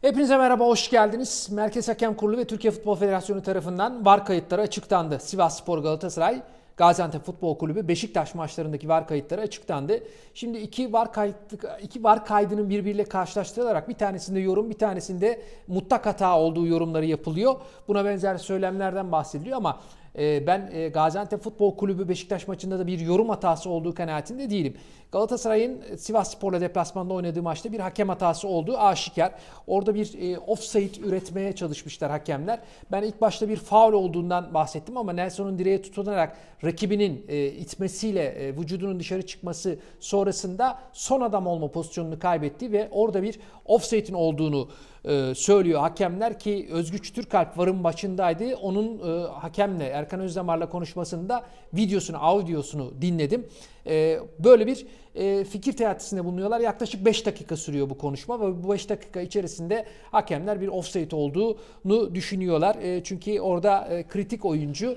Hepinize merhaba, hoş geldiniz. Merkez Hakem Kurulu ve Türkiye Futbol Federasyonu tarafından VAR kayıtları açıklandı. Sivas Spor Galatasaray, Gaziantep Futbol Kulübü, Beşiktaş maçlarındaki VAR kayıtları açıklandı. Şimdi iki VAR kayıt iki VAR kaydının birbiriyle karşılaştırılarak bir tanesinde yorum, bir tanesinde mutlak hata olduğu yorumları yapılıyor. Buna benzer söylemlerden bahsediliyor ama e, ben e, Gaziantep Futbol Kulübü Beşiktaş maçında da bir yorum hatası olduğu kanaatinde değilim. Galatasaray'ın Sivas Spor'la deplasmanda oynadığı maçta bir hakem hatası olduğu aşikar. Orada bir e, offside üretmeye çalışmışlar hakemler. Ben ilk başta bir faul olduğundan bahsettim ama Nelson'un direğe tutunarak rakibinin e, itmesiyle e, vücudunun dışarı çıkması sonrasında son adam olma pozisyonunu kaybetti ve orada bir offside'in olduğunu e, söylüyor hakemler ki Özgüç Türkalp varın başındaydı. Onun e, hakemle Erkan Özdemar'la konuşmasında videosunu, audiosunu dinledim. E, böyle bir e, fikir teatisinde bulunuyorlar. Yaklaşık 5 dakika sürüyor bu konuşma ve bu 5 dakika içerisinde hakemler bir offside olduğunu düşünüyorlar. E, çünkü orada e, kritik oyuncu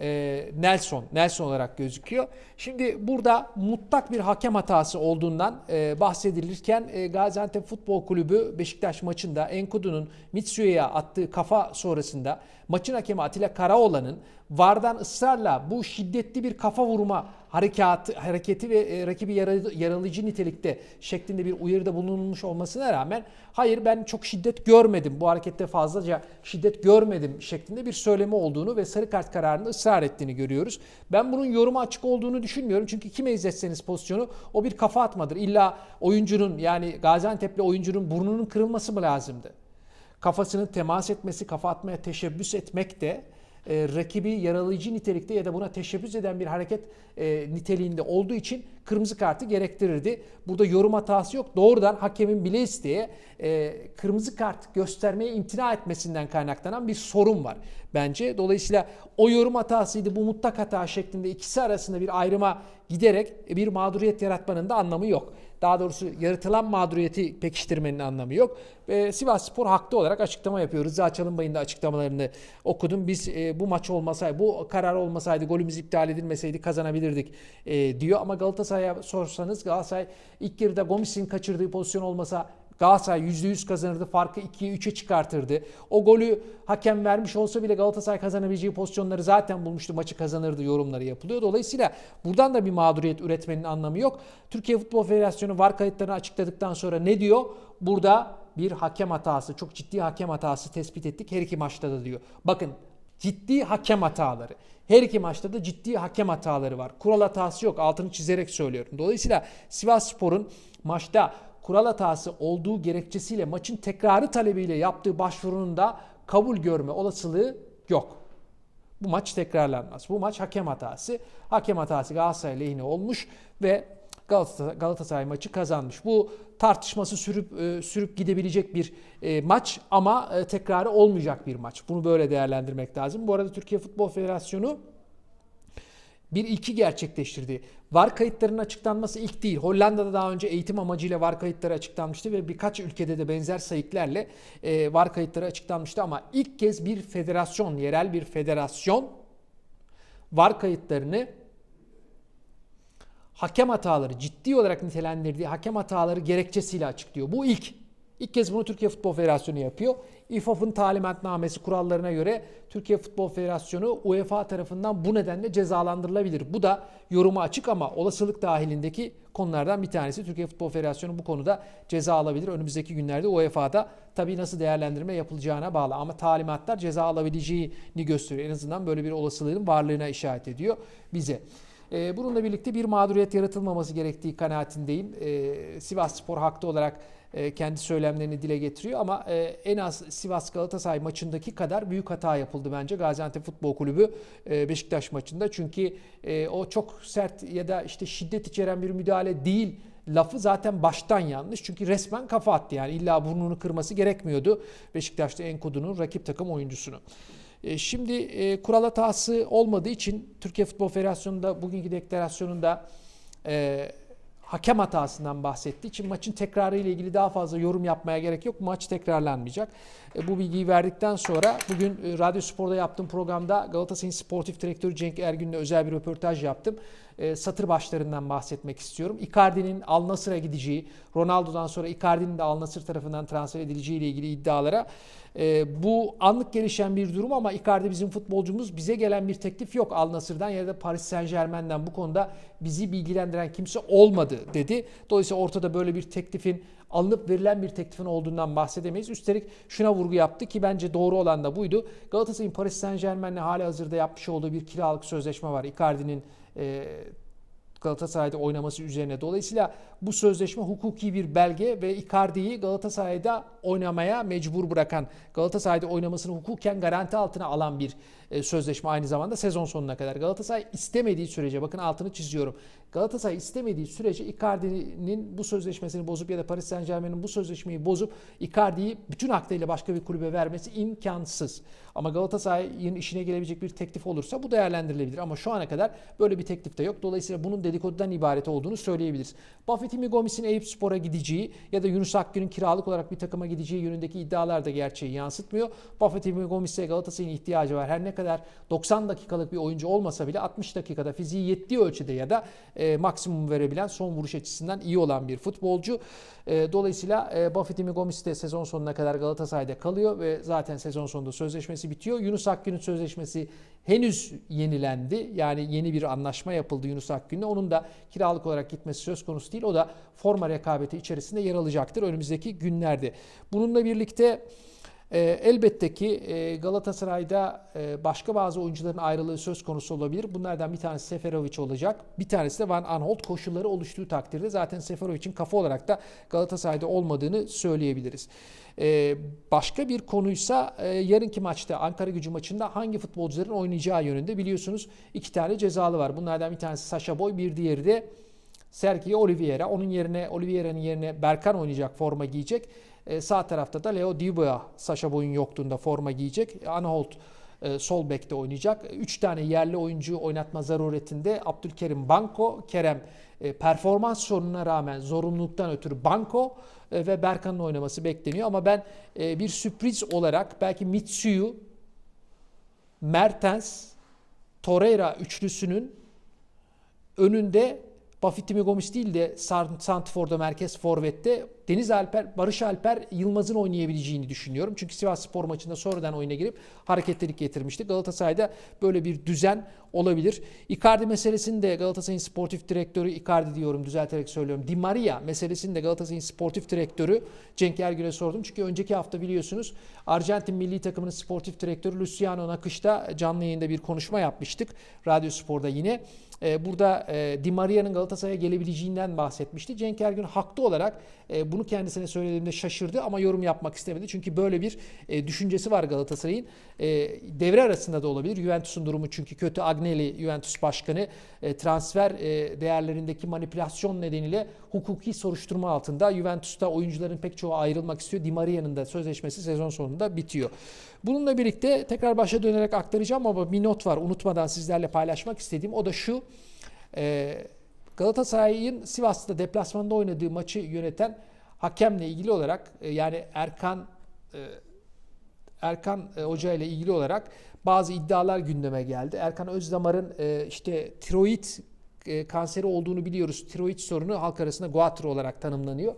e, Nelson, Nelson olarak gözüküyor. Şimdi burada mutlak bir hakem hatası olduğundan e, bahsedilirken e, Gaziantep Futbol Kulübü Beşiktaş maçında Enkudu'nun Mitsu'ya attığı kafa sonrasında maçın hakemi Atilla Karaoğlan'ın VAR'dan ısrarla bu şiddetli bir kafa vurma harekatı, hareketi ve e, rakibi yaralı- yaralayıcı nitelikte şeklinde bir uyarıda bulunmuş olmasına rağmen hayır ben çok şiddet görmedim bu harekette fazlaca şiddet görmedim şeklinde bir söylemi olduğunu ve sarı kart kararında ısrar ettiğini görüyoruz. Ben bunun yoruma açık olduğunu düşünmüyorum çünkü kime izletseniz pozisyonu o bir kafa atmadır. İlla oyuncunun yani Gaziantep'li oyuncunun burnunun kırılması mı lazımdı? Kafasının temas etmesi, kafa atmaya teşebbüs etmek de rakibi yaralayıcı nitelikte ya da buna teşebbüs eden bir hareket e, niteliğinde olduğu için kırmızı kartı gerektirirdi. Burada yorum hatası yok. Doğrudan hakemin bile isteye e, kırmızı kart göstermeye imtina etmesinden kaynaklanan bir sorun var bence. Dolayısıyla o yorum hatasıydı bu mutlak hata şeklinde ikisi arasında bir ayrıma giderek bir mağduriyet yaratmanın da anlamı yok. Daha doğrusu yaratılan mağduriyeti pekiştirmenin anlamı yok. Ve Sivas Spor haklı olarak açıklama yapıyor. Rıza Çalınbay'ın da açıklamalarını okudum. Biz e, bu maç olmasaydı, bu karar olmasaydı, golümüz iptal edilmeseydi kazanabilirdik e, diyor. Ama Galatasaray'a sorsanız Galatasaray ilk yarıda Gomis'in kaçırdığı pozisyon olmasa Galatasaray %100 kazanırdı. Farkı 2'ye 3'e çıkartırdı. O golü hakem vermiş olsa bile Galatasaray kazanabileceği pozisyonları zaten bulmuştu. Maçı kazanırdı yorumları yapılıyor. Dolayısıyla buradan da bir mağduriyet üretmenin anlamı yok. Türkiye Futbol Federasyonu VAR kayıtlarını açıkladıktan sonra ne diyor? Burada bir hakem hatası, çok ciddi hakem hatası tespit ettik her iki maçta da diyor. Bakın ciddi hakem hataları. Her iki maçta da ciddi hakem hataları var. Kural hatası yok. Altını çizerek söylüyorum. Dolayısıyla Sivas Spor'un maçta kural hatası olduğu gerekçesiyle maçın tekrarı talebiyle yaptığı başvurunun da kabul görme olasılığı yok. Bu maç tekrarlanmaz. Bu maç hakem hatası. Hakem hatası Galatasaray lehine olmuş ve Galatasaray, maçı kazanmış. Bu tartışması sürüp e, sürüp gidebilecek bir e, maç ama e, tekrarı olmayacak bir maç. Bunu böyle değerlendirmek lazım. Bu arada Türkiye Futbol Federasyonu bir ilki gerçekleştirdi. VAR kayıtlarının açıklanması ilk değil. Hollanda'da daha önce eğitim amacıyla VAR kayıtları açıklanmıştı ve birkaç ülkede de benzer sayıklarla VAR kayıtları açıklanmıştı ama ilk kez bir federasyon, yerel bir federasyon VAR kayıtlarını hakem hataları ciddi olarak nitelendirdiği hakem hataları gerekçesiyle açıklıyor. Bu ilk. İlk kez bunu Türkiye Futbol Federasyonu yapıyor. İFAF'ın talimatnamesi kurallarına göre Türkiye Futbol Federasyonu UEFA tarafından bu nedenle cezalandırılabilir. Bu da yoruma açık ama olasılık dahilindeki konulardan bir tanesi. Türkiye Futbol Federasyonu bu konuda ceza alabilir. Önümüzdeki günlerde UEFA'da tabii nasıl değerlendirme yapılacağına bağlı ama talimatlar ceza alabileceğini gösteriyor. En azından böyle bir olasılığın varlığına işaret ediyor bize. Ee, Bununla birlikte bir mağduriyet yaratılmaması gerektiği kanaatindeyim. Ee, Sivas Spor haklı olarak e, kendi söylemlerini dile getiriyor ama e, en az Sivas Galatasaray maçındaki kadar büyük hata yapıldı bence Gaziantep Futbol Kulübü e, Beşiktaş maçında. Çünkü e, o çok sert ya da işte şiddet içeren bir müdahale değil lafı zaten baştan yanlış. Çünkü resmen kafa attı yani illa burnunu kırması gerekmiyordu Beşiktaş'ta Enkudu'nun rakip takım oyuncusunu. E, Şimdi e, kural hatası olmadığı için Türkiye Futbol Federasyonu'nda bugünkü deklarasyonunda e, hakem hatasından bahsettiği için maçın tekrarı ile ilgili daha fazla yorum yapmaya gerek yok. Maç tekrarlanmayacak. E, bu bilgiyi verdikten sonra bugün e, Radyo Spor'da yaptığım programda Galatasaray'ın sportif direktörü Cenk Ergün'le özel bir röportaj yaptım. e, satır başlarından bahsetmek istiyorum. Icardi'nin Al Nassr'a gideceği, Ronaldo'dan sonra Icardi'nin de Al Nassr tarafından transfer edileceği ile ilgili iddialara bu anlık gelişen bir durum ama Icardi bizim futbolcumuz. Bize gelen bir teklif yok Al Nassr'dan ya da Paris Saint Germain'den bu konuda bizi bilgilendiren kimse olmadı dedi. Dolayısıyla ortada böyle bir teklifin alınıp verilen bir teklifin olduğundan bahsedemeyiz. Üstelik şuna vurgu yaptı ki bence doğru olan da buydu. Galatasaray'ın Paris Saint Germain'le hali hazırda yapmış olduğu bir kiralık sözleşme var. Icardi'nin e, Galatasaray'da oynaması üzerine. Dolayısıyla bu sözleşme hukuki bir belge ve Icardi'yi Galatasaray'da oynamaya mecbur bırakan, Galatasaray'da oynamasını hukuken garanti altına alan bir e, sözleşme aynı zamanda sezon sonuna kadar. Galatasaray istemediği sürece, bakın altını çiziyorum. Galatasaray istemediği sürece Icardi'nin bu sözleşmesini bozup ya da Paris Saint Germain'in bu sözleşmeyi bozup Icardi'yi bütün hakkıyla başka bir kulübe vermesi imkansız. Ama Galatasaray'ın işine gelebilecek bir teklif olursa bu değerlendirilebilir. Ama şu ana kadar böyle bir teklif de yok. Dolayısıyla bunun dedikodudan ibaret olduğunu söyleyebiliriz. Buffett'in Gomis'in Eyüp Spor'a gideceği ya da Yunus Akgün'ün kiralık olarak bir takıma gideceği yönündeki iddialar da gerçeği yansıtmıyor. Buffett'in Gomis'e Galatasaray'ın ihtiyacı var. Her ne kadar 90 dakikalık bir oyuncu olmasa bile 60 dakikada fiziği yettiği ölçüde ya da e, maksimum verebilen son vuruş açısından iyi olan bir futbolcu. E, dolayısıyla e, Buffett'in Gomis de sezon sonuna kadar Galatasaray'da kalıyor ve zaten sezon sonunda sözleşmesi bitiyor. Yunus Akgün'ün sözleşmesi henüz yenilendi. Yani yeni bir anlaşma yapıldı Yunus Akgün'le. Onun da kiralık olarak gitmesi söz konusu değil. O da forma rekabeti içerisinde yer alacaktır önümüzdeki günlerde. Bununla birlikte e, elbette ki e, Galatasaray'da e, başka bazı oyuncuların ayrılığı söz konusu olabilir. Bunlardan bir tanesi Seferovic olacak. Bir tanesi de Van Aanholt koşulları oluştuğu takdirde zaten Seferovic'in kafa olarak da Galatasaray'da olmadığını söyleyebiliriz. E, başka bir konuysa e, yarınki maçta Ankara gücü maçında hangi futbolcuların oynayacağı yönünde biliyorsunuz iki tane cezalı var. Bunlardan bir tanesi Sasha Boy bir diğeri de Sergio Oliveira. Onun yerine Oliveira'nın yerine Berkan oynayacak, forma giyecek. E, sağ tarafta da Leo Dubois Sasha Boy'un yokluğunda forma giyecek. Anholt e, sol bekte oynayacak. Üç tane yerli oyuncu oynatma zaruretinde Abdülkerim Banko, Kerem e, performans sorununa rağmen zorunluluktan ötürü Banko e, ve Berkan'ın oynaması bekleniyor. Ama ben e, bir sürpriz olarak belki Mitsuyu, Mertens, Torreira üçlüsünün önünde Buffett'imi Gomis değil de Santfor'da merkez forvette Deniz Alper, Barış Alper Yılmaz'ın oynayabileceğini düşünüyorum. Çünkü Sivas Spor maçında sonradan oyuna girip hareketlilik getirmişti. Galatasaray'da böyle bir düzen olabilir. Icardi meselesini de Galatasaray'ın sportif direktörü Icardi diyorum düzelterek söylüyorum. Di Maria meselesini de Galatasaray'ın sportif direktörü Cenk Ergün'e sordum. Çünkü önceki hafta biliyorsunuz Arjantin milli takımının sportif direktörü Luciano Nakış'ta canlı yayında bir konuşma yapmıştık. Radyo Spor'da yine. Ee, burada e, Di Maria'nın Galatasaray'a gelebileceğinden bahsetmişti. Cenk Ergün haklı olarak e, bunu kendisine söylediğimde şaşırdı ama yorum yapmak istemedi. Çünkü böyle bir e, düşüncesi var Galatasaray'ın. Devre arasında da olabilir. Juventus'un durumu çünkü kötü. Agnelli Juventus başkanı transfer değerlerindeki manipülasyon nedeniyle hukuki soruşturma altında. Juventus'ta oyuncuların pek çoğu ayrılmak istiyor. Di Maria'nın da sözleşmesi sezon sonunda bitiyor. Bununla birlikte tekrar başa dönerek aktaracağım ama bir not var unutmadan sizlerle paylaşmak istediğim. O da şu. Galatasaray'ın Sivas'ta deplasmanda oynadığı maçı yöneten hakemle ilgili olarak yani Erkan Erkan Hoca ile ilgili olarak bazı iddialar gündeme geldi. Erkan Özdamar'ın işte tiroid kanseri olduğunu biliyoruz. Tiroid sorunu halk arasında guatr olarak tanımlanıyor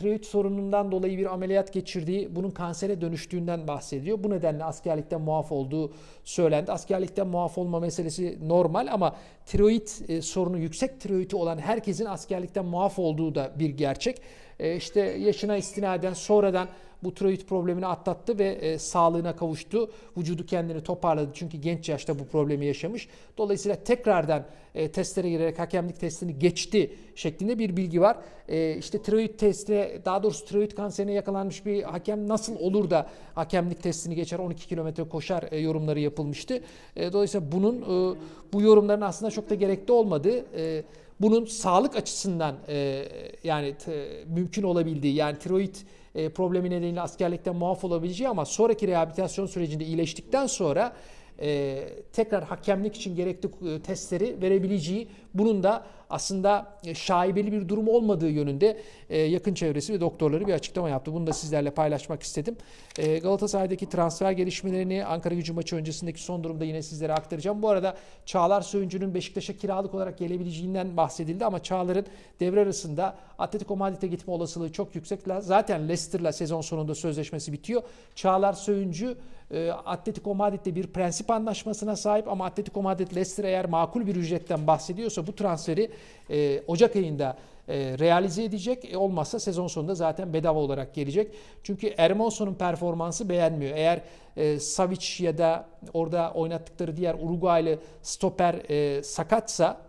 tiroid sorunundan dolayı bir ameliyat geçirdiği, bunun kansere dönüştüğünden bahsediyor. Bu nedenle askerlikten muaf olduğu söylendi. Askerlikten muaf olma meselesi normal ama tiroid e, sorunu yüksek tiroidi olan herkesin askerlikten muaf olduğu da bir gerçek. E, işte yaşına istinaden sonradan bu tiroid problemini atlattı ve e, sağlığına kavuştu. Vücudu kendini toparladı çünkü genç yaşta bu problemi yaşamış. Dolayısıyla tekrardan e, testlere girerek hakemlik testini geçti şeklinde bir bilgi var. E, işte tiroid testi, daha doğrusu tiroid kanserine yakalanmış bir hakem nasıl olur da hakemlik testini geçer 12 kilometre koşar e, yorumları yapılmıştı. E, dolayısıyla bunun e, bu yorumların aslında çok da gerekli olmadığı e, bunun sağlık açısından e, yani t, mümkün olabildiği yani tiroid problemi nedeniyle askerlikten muaf olabileceği ama sonraki rehabilitasyon sürecinde iyileştikten sonra e, tekrar hakemlik için gerekli e, testleri verebileceği bunun da aslında e, şaibeli bir durum olmadığı yönünde e, yakın çevresi ve doktorları bir açıklama yaptı. Bunu da sizlerle paylaşmak istedim. E, Galatasaray'daki transfer gelişmelerini Ankara gücü maçı öncesindeki son durumda yine sizlere aktaracağım. Bu arada Çağlar Söyüncü'nün Beşiktaş'a kiralık olarak gelebileceğinden bahsedildi ama Çağlar'ın devre arasında Atletico Madrid'e gitme olasılığı çok yüksek. Zaten Leicester'la sezon sonunda sözleşmesi bitiyor. Çağlar Söyüncü e, Atletico Madrid'de bir prensip anlaşmasına sahip ama Atletico Madrid Leicester eğer makul bir ücretten bahsediyorsa bu transferi e, Ocak ayında e, realize edecek. E, olmazsa sezon sonunda zaten bedava olarak gelecek. Çünkü Hermoso'nun performansı beğenmiyor. Eğer e, Savic ya da orada oynattıkları diğer Uruguaylı stoper e, sakatsa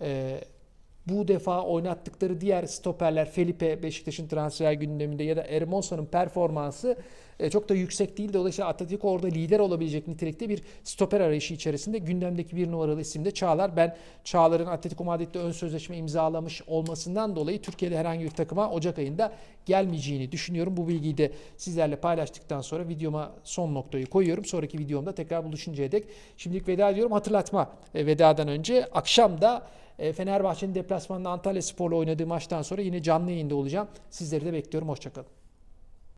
e, bu defa oynattıkları diğer stoperler Felipe Beşiktaş'ın transfer gündeminde ya da Hermoso'nun performansı e, çok da yüksek değil. Dolayısıyla Atletico orada lider olabilecek nitelikte bir stoper arayışı içerisinde gündemdeki bir numaralı isim de Çağlar. Ben Çağlar'ın Atletico Madrid'de ön sözleşme imzalamış olmasından dolayı Türkiye'de herhangi bir takıma Ocak ayında gelmeyeceğini düşünüyorum. Bu bilgiyi de sizlerle paylaştıktan sonra videoma son noktayı koyuyorum. Sonraki videomda tekrar buluşuncaya dek şimdilik veda ediyorum. Hatırlatma e, vedadan önce akşam da e, Fenerbahçe'nin deplasmanında Antalya Spor'la oynadığı maçtan sonra yine canlı yayında olacağım. Sizleri de bekliyorum. Hoşçakalın.